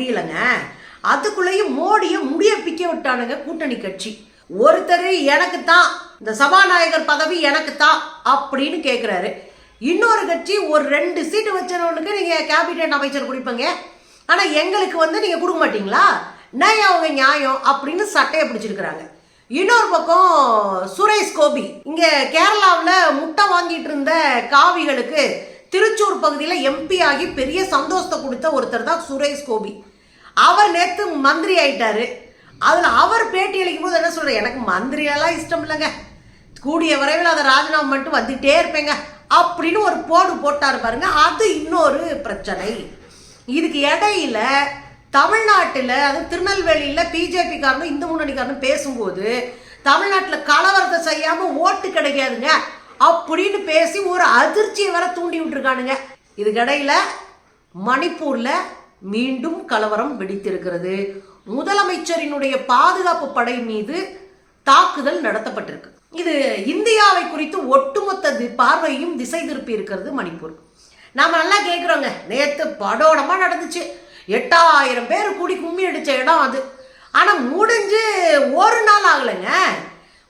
முடியலைங்க. அதுக்குள்ளேயும் மோடியை முடிய பிக்க விட்டானுங்க கூட்டணி கட்சி. ஒருத்தர் எனக்கு தான் இந்த சபாநாயகர் பதவி எனக்கு தான் அப்படின்னு கேட்குறாரு இன்னொரு கட்சி ஒரு ரெண்டு சீட்டு வச்சவனுக்கு நீங்கள் கேபினெட் அமைச்சர் கொடுப்பீங்க. ஆனால் எங்களுக்கு வந்து நீங்கள் கொடுக்க மாட்டீங்களா? நான் அவங்க நியாயம் அப்படின்னு சட்டையை பிடிச்சிருக்கிறாங்க. இன்னொரு பக்கம் சுரேஷ் கோபி இங்கே கேரளாவில் முட்டை வாங்கிட்டு இருந்த காவிகளுக்கு திருச்சூர் பகுதியில் எம்பி ஆகி பெரிய சந்தோஷத்தை கொடுத்த ஒருத்தர் தான் சுரேஷ் கோபி. அவர் நேற்று மந்திரி ஆயிட்டாரு. அதில் அவர் பேட்டி அளிக்கும் போது என்ன சொல்ற? எனக்கு மந்திரியெல்லாம் இஷ்டம் இல்லைங்க. கூடிய விரைவில் அதை ராஜினாமா மட்டும் வந்துட்டே இருப்பேங்க. அப்படின்னு ஒரு போடு போட்டார் பாருங்க. அது இன்னொரு பிரச்சனை. இதுக்கு இடையில தமிழ்நாட்டில் அதுவும் திருநெல்வேலியில் பிஜேபிக்காரனும் இந்து முன்னணிக்காரனும் பேசும்போது தமிழ்நாட்டில் கலவரத்தை செய்யாமல் ஓட்டு கிடைக்காதுங்க. அப்படின்னு பேசி ஒரு அதிர்ச்சியை வர தூண்டி விட்டுருக்கானுங்க. இதுக்கிடையில் மணிப்பூரில் மீண்டும் கலவரம் வெடித்திருக்கிறது. முதலமைச்சரினுடைய பாதுகாப்பு படை மீது தாக்குதல் நடத்தப்பட்டிருக்கு. இது இந்தியாவை குறித்து ஒட்டுமொத்த பார்வையும் திசை திருப்பி இருக்கிறது மணிப்பூர். நாம நல்லா கேட்குறோங்க நேற்று படோடமா நடந்துச்சு. எட்டாயிரம் பேர் கூடி கும்மி அடிச்ச இடம் அது. ஆனா முடிஞ்சு ஒரு நாள் ஆகலைங்க.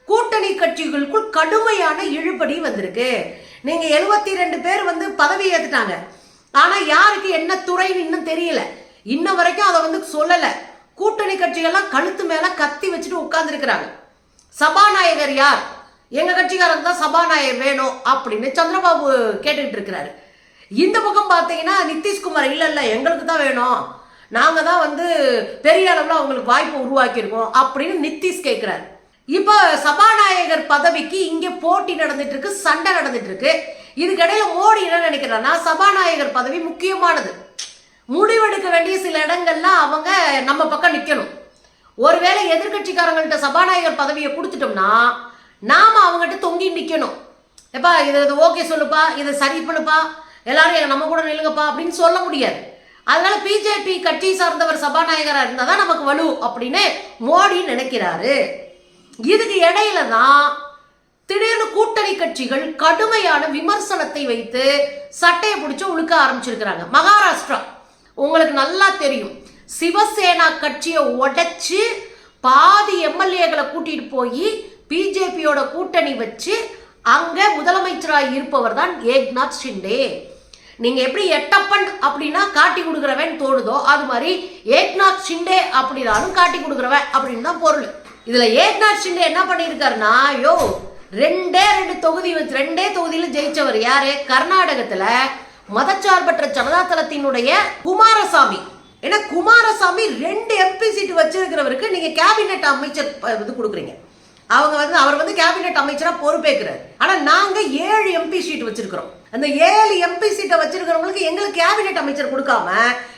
கூட்டணி கட்சிகளுக்குள் கடுமையான இழுபடி வந்திருக்கு. நீங்க எழுபத்தி ரெண்டு பேர் வந்து பதவி ஏத்துட்டாங்க. ஆனா யாருக்கு என்ன துறைன்னு இன்னும் தெரியல. இன்ன வரைக்கும் அதை வந்து சொல்லல. கூட்டணி கட்சிகள்லாம் கழுத்து மேல கத்தி வச்சுட்டு உட்கார்ந்துருக்கிறாங்க. சபாநாயகர் யார்? எங்க கட்சிக்காரங்க தான் சபாநாயகர் வேணும் அப்படின்னு சந்திரபாபு கேட்டுக்கிட்டு இருக்கிறாரு. இந்த பக்கம் பார்த்தீங்கன்னா நிதிஷ்குமார் இல்லை இல்லை எங்களுக்கு தான் வேணும். நாங்கள் தான் வந்து பெரிய அளவில் அவங்களுக்கு வாய்ப்பு உருவாக்கியிருக்கோம் அப்படின்னு நிதிஷ் கேட்குறாரு இப்போ சபாநாயகர் பதவிக்கு இங்கே போட்டி நடந்துட்டு இருக்கு சண்டை நடந்துட்டு இருக்கு. இதுக்கிடையில மோடி என்ன நினைக்கிறான்னா சபாநாயகர் பதவி முக்கியமானது. முடிவெடுக்க வேண்டிய சில இடங்கள்ல அவங்க நம்ம பக்கம் நிக்கணும். ஒருவேளை எதிர்கட்சிக்காரங்கள்ட்ட சபாநாயகர் பதவியை கொடுத்துட்டோம்னா நாம அவங்ககிட்ட தொங்கி நிக்கணும். எப்பா இது இது ஓகே சொல்லுப்பா இதை சரி பண்ணுப்பா எல்லாரும் நம்ம கூட நில்லுங்கப்பா அப்படின்னு சொல்ல முடியாது. அதனால பிஜேபி கட்சி சார்ந்தவர் சபாநாயகராக இருந்தால் தான் நமக்கு வலு அப்படின்னு மோடி நினைக்கிறாரு. இதுக்கு இடையில தான் திடீர்னு கூட்டணி கட்சிகள் கடுமையான விமர்சனத்தை வைத்து சட்டையை பிடிச்சு உழுக்க ஆரம்பிச்சிருக்கிறாங்க. மகாராஷ்டிரா உங்களுக்கு நல்லா தெரியும். சிவசேனா கட்சியை உடைச்சு பாதி எம்எல்ஏகளை கூட்டிட்டு போய் பிஜேபியோட கூட்டணி வச்சு அங்க முதலமைச்சராக இருப்பவர் தான் ஏக்நாத் ஷிண்டே. நீங்க எப்படி எட்டப்பன் அப்படின்னா காட்டி கொடுக்குறவன் தோணுதோ அது மாதிரி ஏக்நாத் ஷிண்டே அப்படின்னாலும் காட்டி கொடுக்குறவன் அப்படின்னு தான் பொருள். இதுல ஏக்நாத் ஷிண்டே என்ன பண்ணியிருக்காருன்னா யோ ரெண்டே ரெண்டு தொகுதி வச்சு ரெண்டே தொகுதியில ஜெயிச்சவர் யாரு? கர்நாடகத்துல மதச்சார்பற்ற ஜனதாதளத்தினுடைய குமாரசாமி. ஏன்னா குமாரசாமி ரெண்டு எம்பி சீட்டு வச்சிருக்கிறவருக்கு நீங்க கேபினெட் அமைச்சர் இது கொடுக்குறீங்க. அவங்க வந்து அவர் வந்து கேபினெட் அமைச்சராக பொறுப்பேற்கிறார் ஆனால் நாங்கள் ஏழு எம்பி சீட் வச்சிருக்கிறோம். அந்த ஏழு எம்பி சீட்டை வச்சிருக்கிறவங்களுக்கு எங்களுக்கு கேபினெட் அமைச்சர் கொடுக்காம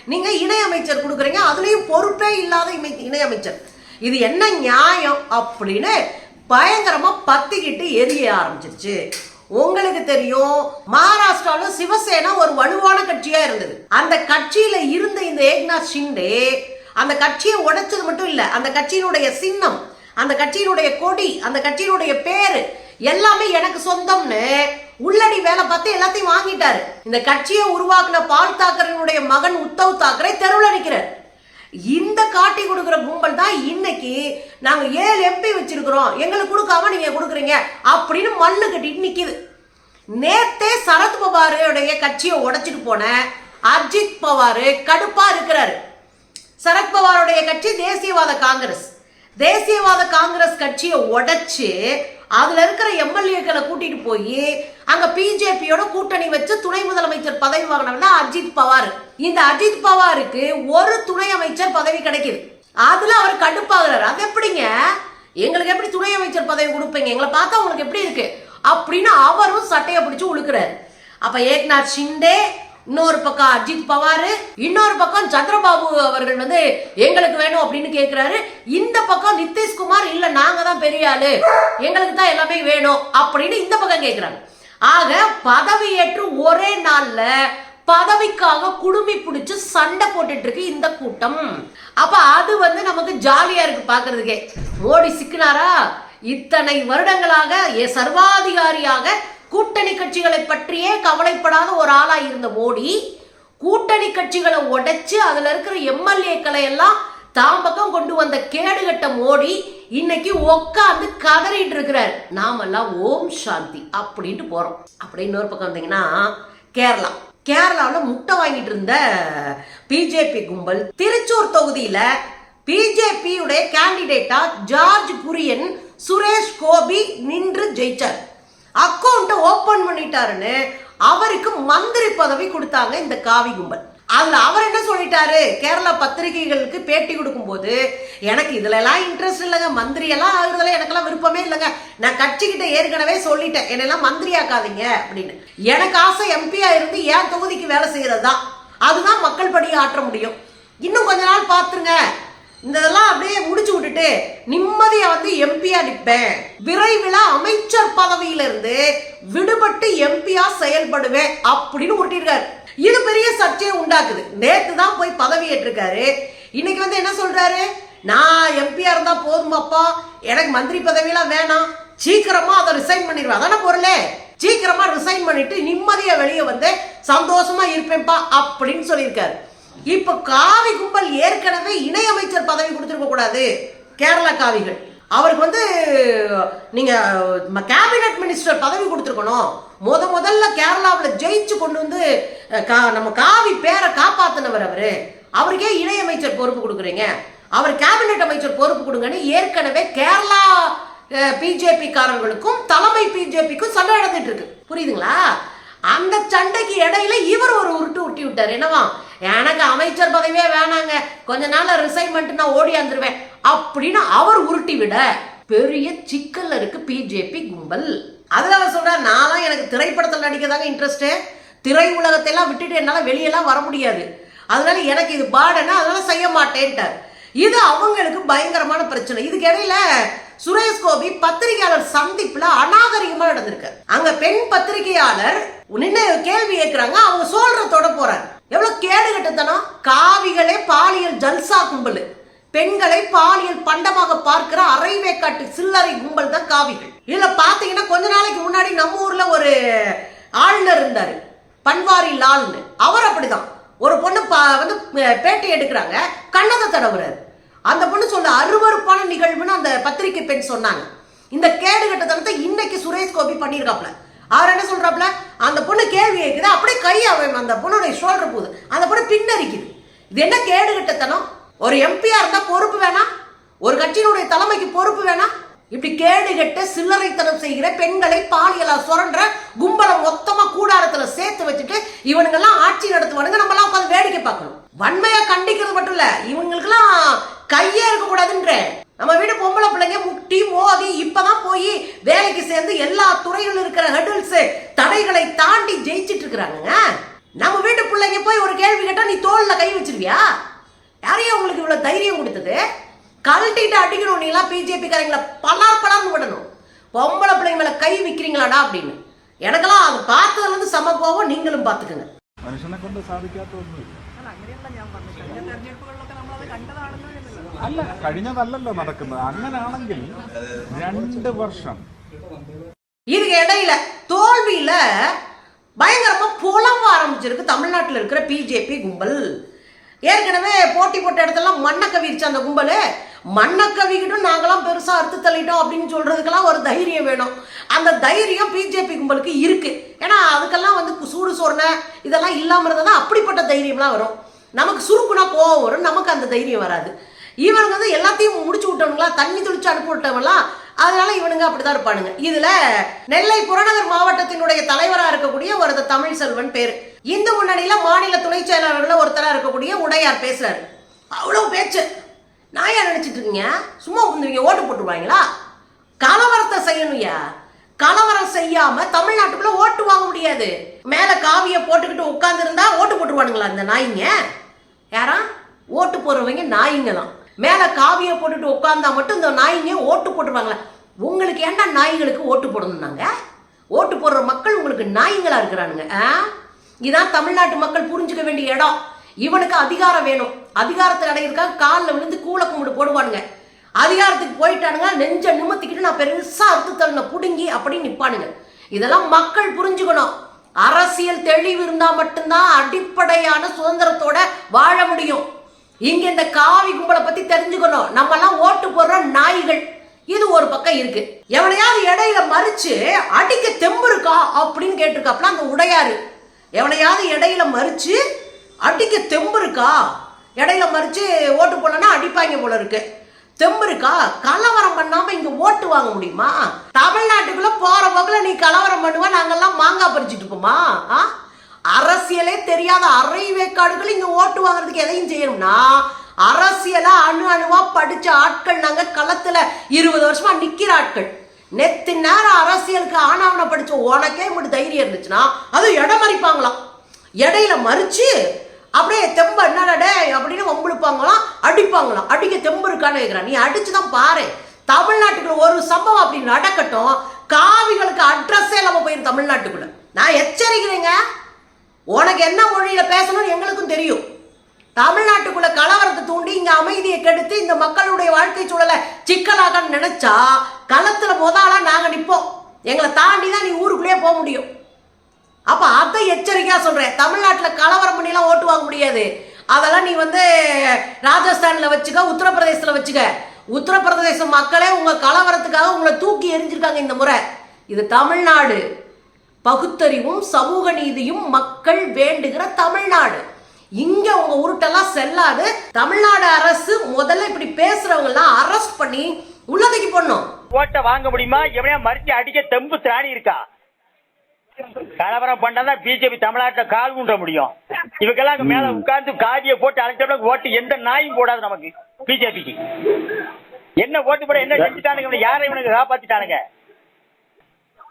நீங்கள் இணையமைச்சர் கொடுக்குறீங்க. அதுலேயும் பொறுப்பே இல்லாத இமை- இணை அமைச்சர். இது என்ன நியாயம்? அப்படின்னு பயங்கரமா பத்திக்கிட்டு எரிய ஆரம்பிச்சிருச்சு. உங்களுக்கு தெரியும் மகாராஷ்டிராவில் சிவசேனா ஒரு வலுவான கட்சியா இருந்தது. அந்த கட்சியில இருந்த இந்த ஏக்நாத் ஷிண்டே அந்த கட்சியை உடைச்சது மட்டும் இல்ல அந்த கட்சியினுடைய சின்னம் அந்த கட்சியினுடைய கொடி அந்த கட்சியினுடைய பேரு எல்லாமே எனக்கு சொந்தம்னு உள்ளடி வேலை பார்த்து எல்லாத்தையும் வாங்கிட்டாரு. இந்த கட்சியை உருவாக்குன பால் தாக்கரனுடைய மகன் உத்தவ் தாக்கரே தெருவில் நிற்கிறார் இந்த காட்டி கொடுக்குற கும்பல் தான் இன்னைக்கு நாங்க ஏழு எம்பி வச்சிருக்கிறோம். எங்களுக்கு கொடுக்காம நீங்க கொடுக்குறீங்க. அப்படின்னு மல்லு கட்டிட்டு நிக்குது. நேத்தே சரத் பவாருடைய கட்சியை உடைச்சிட்டு போன அஜித் பவார் கடுப்பா இருக்கிறாரு. சரத்பவாருடைய கட்சி தேசியவாத காங்கிரஸ். தேசியவாத காங்கிரஸ் கட்சியை உடைச்சு அதுல இருக்கிற எம்எல்ஏக்களை கூட்டிட்டு போய் அங்க பிஜேபியோட கூட்டணி வச்சு துணை முதலமைச்சர் பதவி வாங்கினவர் அஜித் பவார். இந்த அஜித் பவாருக்கு ஒரு துணை அமைச்சர் பதவி கிடைக்குது. அதுல அவர் கடுப்பாகிறார். அது எப்படிங்க? எங்களுக்கு எப்படி துணை அமைச்சர் பதவி கொடுப்பீங்க? எங்களை பார்த்தா உங்களுக்கு எப்படி இருக்கு? அப்படின்னு அவரும் சட்டையை பிடிச்சு உழுக்கிறார். அப்ப ஏக்நாத் ஷிண்டே இன்னொரு பக்கம் அஜித் பவார் இன்னொரு பக்கம் சந்திரபாபு அவர்கள் வந்து எங்களுக்கு வேணும் அப்படின்னு கேக்குறாரு. இந்த பக்கம் நிதிஷ்குமார் இல்ல நாங்க தான் பெரிய ஆளு. எங்களுக்கு தான் எல்லாமே வேணும். அப்படின்னு இந்த பக்கம் கேக்குறாங்க. ஆக பதவி ஏற்று ஒரே நாள்ல பதவிக்காக குடுமி பிடிச்சு சண்டை போட்டுட்டு இருக்கு இந்த கூட்டம். அப்ப அது வந்து நமக்கு ஜாலியா இருக்கு பாக்குறதுக்கே. மோடி சிக்கினாரா? இத்தனை வருடங்களாக சர்வாதிகாரியாக கூட்டணி கட்சிகளை பற்றியே கவலைப்படாத ஒரு ஆளா இருந்த மோடி கூட்டணி கட்சிகளை உடைச்சு அதுல இருக்கிற எம்எல்ஏக்களை எல்லாம் தாம் பக்கம் கொண்டு வந்த கேடுகட்ட மோடி இன்னைக்கு உட்காந்து கதறிட்டு இருக்கிறார். நாமெல்லாம் ஓம் சாந்தி அப்படின்ட்டு போறோம். அப்படி இன்னொரு பக்கம் வந்தீங்கன்னா கேரளா. கேரளாவில் முட்டை வாங்கிட்டு இருந்த பிஜேபி கும்பல் திருச்சூர் தொகுதியில பிஜேபியுடைய கேண்டிடேட்டா ஜார்ஜ் குரியன் சுரேஷ் கோபி நின்று ஜெயிச்சார். அக்கௌண்ட்டை ஓபன் பண்ணிட்டாருன்னு அவருக்கு மந்திரி பதவி கொடுத்தாங்க இந்த காவி கும்பல். அதுல அவர் என்ன சொல்லிட்டாரு? கேரளா பத்திரிகைகளுக்கு பேட்டி கொடுக்கும்போது எனக்கு இதுல எல்லாம் இன்ட்ரெஸ்ட் இல்லைங்க. மந்திரி எல்லாம் ஆகுறதுல எனக்கெல்லாம் விருப்பமே இல்லைங்க. நான் கட்சிக்கிட்ட ஏற்கனவே சொல்லிட்டேன். என்னெல்லாம் மந்திரி ஆக்காதீங்க அப்படின்னு. எனக்கு ஆசை எம்பியா இருந்து ஏன் தொகுதிக்கு வேலை செய்யறது தான் அதுதான் மக்கள் படி ஆற்ற முடியும். இன்னும் கொஞ்ச நாள் பார்த்துருங்க. இந்த இதெல்லாம் அப்படியே முடிச்சு விட்டுட்டு நிம்மதியா வந்து எம்பியா நிற்பேன் விரைவில் அமைச்சர் பதவியிலிருந்து விடுபட்டு எம்பியா செயல்படுவேன் அப்படின்னு ஒட்டிருக்காரு இது பெரிய சர்ச்சையை உண்டாக்குது. நேத்து தான் போய் பதவி ஏற்றிருக்காரு. இன்னைக்கு வந்து என்ன சொல்றாரு? நான் எம்பியா இருந்தா போதுமாப்பா எனக்கு மந்திரி பதவியெல்லாம் வேணாம். சீக்கிரமா அதை ரிசைன் பண்ணிடுவேன். அதான பொருளே? சீக்கிரமா ரிசைன் பண்ணிட்டு நிம்மதியா வெளியே வந்து சந்தோஷமா இருப்பேன்ப்பா அப்படின்னு சொல்லியிருக்காரு. இப்ப காவி கும்பல் ஏற்கனவே இணையமைச்சர் பதவி கொடுத்துருக்க கூடாது. கேரளா காவிகள். அவருக்கு வந்து நீங்க கேபினட் மினிஸ்டர் பதவி கொடுத்துருக்கணும். முத முதல்ல கேரளாவில் ஜெயிச்சு கொண்டு வந்து கா- நம்ம காவி பேரை காப்பாத்தினவர் அவரு. அவருக்கே இணையமைச்சர் பொறுப்பு கொடுக்குறீங்க. அவர் கேபினட் அமைச்சர் பொறுப்பு கொடுங்கன்னு ஏற்கனவே கேரளா பிஜேபி காரர்களுக்கும் தலைமை பிஜேபிக்கும் சண்டை நடந்துட்டு இருக்கு. புரியுதுங்களா? அந்த சண்டைக்கு இடையில இவர் ஒரு உருட்டு உருட்டி விட்டார். என்னவா? எனக்கு அமைச்சர் பதவியே வேணாங்க. கொஞ்ச நாள்ல ரிசைன்மெண்ட் நான் நான் ஓடியாந்துருவேன் அப்படின்னு அவர் உருட்டி விட பெரிய சிக்கல்ல இருக்கு பிஜேபி கும்பல். அதுல அவர் சொல்ற நான்லாம் எனக்கு திரைப்படத்தில் நடிக்கிறதாங்க இன்ட்ரெஸ்ட் திரை உலகத்தை எல்லாம் விட்டுட்டு என்னால வெளியெல்லாம் வர முடியாது. அதனால எனக்கு இது பாடனா அதனால செய்ய மாட்டேன்ட்டார். இது அவங்களுக்கு பயங்கரமான பிரச்சனை. இதுக்கு இடையில சுரேஷ் கோபி பத்திரிகையாளர் சந்திப்புல அநாகரிகமா நடந்திருக்காரு. அங்க பெண் பத்திரிகையாளர் நின்று கேள்வி கேட்கிறாங்க அவங்க சொல்ற போறாங்க எவ்வளோ கேடு கட்டுத்தனம்? காவிகளே பாலியல் ஜல்சா கும்பல். பெண்களை பாலியல் பண்டமாக பார்க்கிற அரைவேக்காட்டு சில்லறை கும்பல் தான் காவிகள். இதில் பார்த்தீங்கன்னா கொஞ்ச நாளைக்கு முன்னாடி நம்ம ஊரில் ஒரு ஆளுநர் இருந்தார் பன்வாரி லால்னு. அவர் அப்படிதான். ஒரு பொண்ணு பா- வந்து பேட்டி எடுக்கிறாங்க கண்ணதை தடவுறாரு. அந்த பொண்ணு சொல்ல அருவருப்பான நிகழ்வுன்னு அந்த பத்திரிகை பெண் சொன்னாங்க. இந்த கேடு கட்டத்தனத்தை இன்னைக்கு சுரேஷ் கோபி பண்ணியிருக்காப்ல அவர் என்ன சொல்கிறாப்ல அந்த பொண்ணு கேள்வி கேட்குது அப்படியே கை அவன் அந்த பொண்ணுடைய ஷோல்டர் போகுது. அந்த பொண்ணு பின்னரிக்குது. இது என்ன கேடுகட்டத்தனம்? ஒரு எம்பியா இருந்தால் பொறுப்பு வேணாம். ஒரு கட்சியினுடைய தலைமைக்கு பொறுப்பு வேணாம். இப்படி கேடுகட்ட சில்லறைத்தனம் செய்கிற பெண்களை பாலியலா சுரண்ட கும்பலை மொத்தமா கூடாரத்துல சேர்த்து வச்சுட்டு இவனுங்கெல்லாம் ஆட்சி நடத்துவானுங்க. நம்ம எல்லாம் உட்காந்து வேடிக்கை பார்க்கணும். வன்மையா கண்டிக்கிறது மட்டும் இல்ல இவங்களுக்கெல்லாம் கையே இருக்க கூடாதுன்ற நம்ம வீடு பொம்பளை பிள்ளைங்க முட்டி மோதி இப்பதான் போய் வேலைக்கு சேர்ந்து எல்லா துறையில் இருக்கிற ஹெடில்ஸ் தடைகளை தாண்டி ஜெயிச்சிட்டு இருக்கிறாங்க நம்ம வீட்டு பிள்ளைங்க போய் ஒரு கேள்வி கேட்டா நீ தோல்ல கை வச்சிருவியா? யாரையும் உங்களுக்கு இவ்வளவு தைரியம் கொடுத்தது? கழட்டிட்டு அடிக்கணும் நீங்களா பிஜேபி காரங்களை பலார் பலார்னு விடணும். பொம்பளை பிள்ளைங்க மேல கை விற்கிறீங்களாடா அப்படின்னு. எனக்கெல்லாம் அது பார்த்ததுல இருந்து சம கோவம் நீங்களும் பார்த்துக்குங்க. மனுஷனை கொண்டு சாதிக்காத ஒன்று അല്ല കഴിഞ്ഞതല്ലല്ലോ നടക്കുന്നത് അങ്ങനെയാണെങ്കിൽ രണ്ട് വർഷം இதுக்கு இடையில தோல்வியில பயங்கரமா புலம்ப ஆரம்பிச்சிருக்கு தமிழ்நாட்டில் இருக்கிற பிஜேபி கும்பல் ஏற்கனவே போட்டி போட்ட இடத்தெல்லாம் மண்ணை கவிருச்சு அந்த கும்பல் மண்ணை கவிக்கிட்டும் நாங்களாம் பெருசா அறுத்து தள்ளிட்டோம் அப்படின்னு சொல்றதுக்கெல்லாம் ஒரு தைரியம் வேணும் அந்த தைரியம் பிஜேபி கும்பலுக்கு இருக்கு ஏன்னா அதுக்கெல்லாம் வந்து சூடு சொரணை இதெல்லாம் இல்லாம இருந்தா அப்படிப்பட்ட தைரியம்லாம் வரும் நமக்கு சுருக்குனா கோவம் வரும் நமக்கு அந்த தைரியம் வராது இவனுங்க வந்து எல்லாத்தையும் முடிச்சு விட்டவங்களா? தண்ணி தெளிச்சு அனுப்பி விட்டவங்களாம் அதனால இவனுங்க அப்படிதான் இருப்பானுங்க. இதுல நெல்லை புறநகர் மாவட்டத்தினுடைய தலைவரா இருக்கக்கூடிய ஒரு தமிழ் செல்வன் பேரு. இந்து முன்னணியில மாநில துணை செயலாளர்ல ஒருத்தரா இருக்கக்கூடிய உடையார் பேசுறாரு. அவ்வளவு பேச்சு. நான் ஏன் நினைச்சிட்டு இருக்கீங்க? சும்மா உட்காந்துருவீங்க ஓட்டு போட்டுருவாங்களா? கலவரத்தை செய்யணும்யா. கலவரம் செய்யாம தமிழ்நாட்டுக்குள்ள ஓட்டு வாங்க முடியாது. மேல காவிய போட்டுக்கிட்டு உட்கார்ந்து இருந்தா ஓட்டு போட்டுருவானுங்களா இந்த நாய்ங்க? யாரா? ஓட்டு போடுறவங்க நாய்ங்க தான் மேல காவிய போட்டுட்டு உட்கார்ந்தா மட்டும் இந்த நாய்ங்க ஓட்டு போட்டுருவாங்களே. உங்களுக்கு ஏன்டா நாய்களுக்கு ஓட்டு போடணும்னாங்க? ஓட்டு போடுற மக்கள் உங்களுக்கு நாய்ங்களா இருக்கிறானுங்க ஆ? இதான் தமிழ்நாட்டு மக்கள் புரிஞ்சுக்க வேண்டிய இடம். இவனுக்கு அதிகாரம் வேணும். அதிகாரத்தை அடையிறதுக்காக காலில் விழுந்து கூல கும்பிடு போடுவானுங்க. அதிகாரத்துக்கு போயிட்டானுங்க நெஞ்ச நிமித்திக்கிட்டு நான் பெருசா அறுத்து தள்ளின புடுங்கி அப்படின்னு நிப்பானுங்க. இதெல்லாம் மக்கள் புரிஞ்சுக்கணும். அரசியல் தெளிவு இருந்தா மட்டும்தான் அடிப்படையான சுதந்திரத்தோட வாழ முடியும். இங்க இந்த காவி கும்பலை பத்தி தெரிஞ்சுக்கணும். நம்ம எல்லாம் ஓட்டு போடுற நாய்கள். இது ஒரு பக்கம் இருக்கு. எவனையாவது இடையில மறிச்சு அடிக்க தெம்பு இருக்கா அப்படின்னு கேட்டிருக்காப்ல அந்த உடையாரு. எவனையாவது இடையில மறிச்சு அடிக்க தெம்பு இருக்கா இடையில மறிச்சு ஓட்டு போடலன்னா அடிப்பாங்க போல இருக்கு. தெம்பு இருக்கா கலவரம் பண்ணாம இங்க ஓட்டு வாங்க முடியுமா? தமிழ்நாட்டுக்குள்ள போற போக்குல நீ கலவரம் பண்ணுவ நாங்கெல்லாம் மாங்காய் பறிச்சுட்டு இருப்போமா? ஆ? அரசியலே தெரியாத அரை வேக்காடுகள் இங்க ஓட்டு வாங்குறதுக்கு எதையும் செய்யணும்னா அரசியலா அணு அணுவா படிச்ச ஆட்கள் நாங்க களத்துல இருபது வருஷமா நிக்கிற ஆட்கள். நெத்து நேரம் அரசியலுக்கு ஆனாவன படிச்ச உனக்கே இப்படி தைரியம் இருந்துச்சுன்னா அது இடம் மறிப்பாங்களாம். இடையில மறிச்சு அப்படியே தெம்ப என்னடே அப்படின்னு வம்பிழுப்பாங்களாம் அடிப்பாங்களாம். அடிக்க தெம்பு இருக்கான்னு கேட்குறேன் நீ அடிச்சு தான் பாரு. தமிழ்நாட்டுக்குள்ள ஒரு சம்பவம் அப்படி நடக்கட்டும். காவிகளுக்கு அட்ரஸே இல்லாம போயிடும் தமிழ்நாட்டுக்குள்ள. நான் எச்சரிக்கிறேங்க. உனக்கு என்ன மொழியில பேசணும்னு எங்களுக்கும் தெரியும். தமிழ்நாட்டுக்குள்ள கலவரத்தை தூண்டி இங்க அமைதியை கெடுத்து இந்த மக்களுடைய வாழ்க்கை சூழலை சிக்கலாகன்னு நினைச்சா களத்துல முதலா நாங்க நிற்போம் எங்களை தாண்டி தான் நீ ஊருக்குள்ளேயே போக முடியும். அப்ப அதை எச்சரிக்கையா சொல்றேன். தமிழ்நாட்டுல கலவரம் பண்ணிலாம் ஓட்டு வாங்க முடியாது. அதெல்லாம் நீ வந்து ராஜஸ்தான்ல வச்சுக்க உத்தரப்பிரதேசத்துல வச்சுக்க. உத்தரப்பிரதேச மக்களே உங்க கலவரத்துக்காக உங்களை தூக்கி எரிஞ்சிருக்காங்க இந்த முறை. இது தமிழ்நாடு. பகுத்தறிவும் சமூக நீதியும் மக்கள் வேண்டுகிற தமிழ்நாடு. இங்க உங்க உருட்டெல்லாம் செல்லாது. தமிழ்நாடு அரசு முதல்ல இப்படி பேசுறவங்க எல்லாம் அரெஸ்ட் பண்ணி உள்ளதைக்கு போடணும். ஓட்டை வாங்க முடியுமா? எவனையா மறிச்சு அடிக்க தெம்பு திராணி இருக்கா? கலவரம் பண்ணாதான் பிஜேபி தமிழ்நாட்டுல கால் ஊன்ற முடியும். இவங்கெல்லாம் மேல உட்கார்ந்து காதியை போட்டு அழைச்சப்பட ஓட்டு எந்த நாயும் போடாது நமக்கு பிஜேபிக்கு என்ன ஓட்டு போட என்ன செஞ்சுட்டானுங்க யாரை இவனுக்கு காப்பாத்திட்டானுங்க?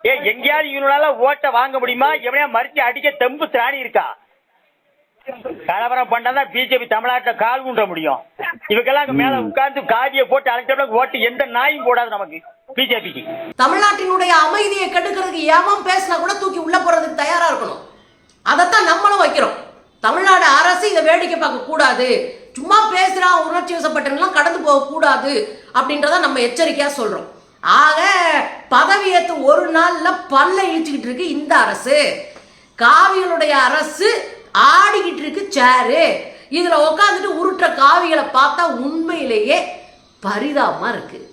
ஏ எங்கேயாவது இவனால ஓட்டை வாங்க முடியுமா? எவனையா மறிச்சு அடிக்க தெம்பு திராணி இருக்கா? கலவரம் பண்ணாதான் பிஜேபி தமிழ்நாட்டுல கால் ஊன்ற முடியும். இவங்கெல்லாம் மேல உட்கார்ந்து காதியை போட்டு அழைச்சப்பட ஓட்டு எந்த நாயும் போடாது நமக்கு பிஜேபிக்கு. தமிழ்நாட்டினுடைய அமைதியை கெடுக்கிறதுக்கு ஏமாம் பேசினா கூட தூக்கி உள்ள போறதுக்கு தயாரா இருக்கணும். அதைத்தான் நம்மளும் வைக்கிறோம். தமிழ்நாடு அரசு இதை வேடிக்கை பார்க்க கூடாது. சும்மா பேசுறான் உணர்ச்சி வசப்பட்டெல்லாம் கடந்து போக கூடாது அப்படின்றத நம்ம எச்சரிக்கையா சொல்றோம். ஆக பதவியேற்று ஒரு நாளில் பல்ல இழிச்சுக்கிட்டு இருக்கு இந்த அரசு. காவிகளுடைய அரசு ஆடிக்கிட்டு இருக்கு சேரு இதில் உட்காந்துட்டு உருட்டுற காவிகளை பார்த்தா உண்மையிலேயே பரிதாபமாக இருக்குது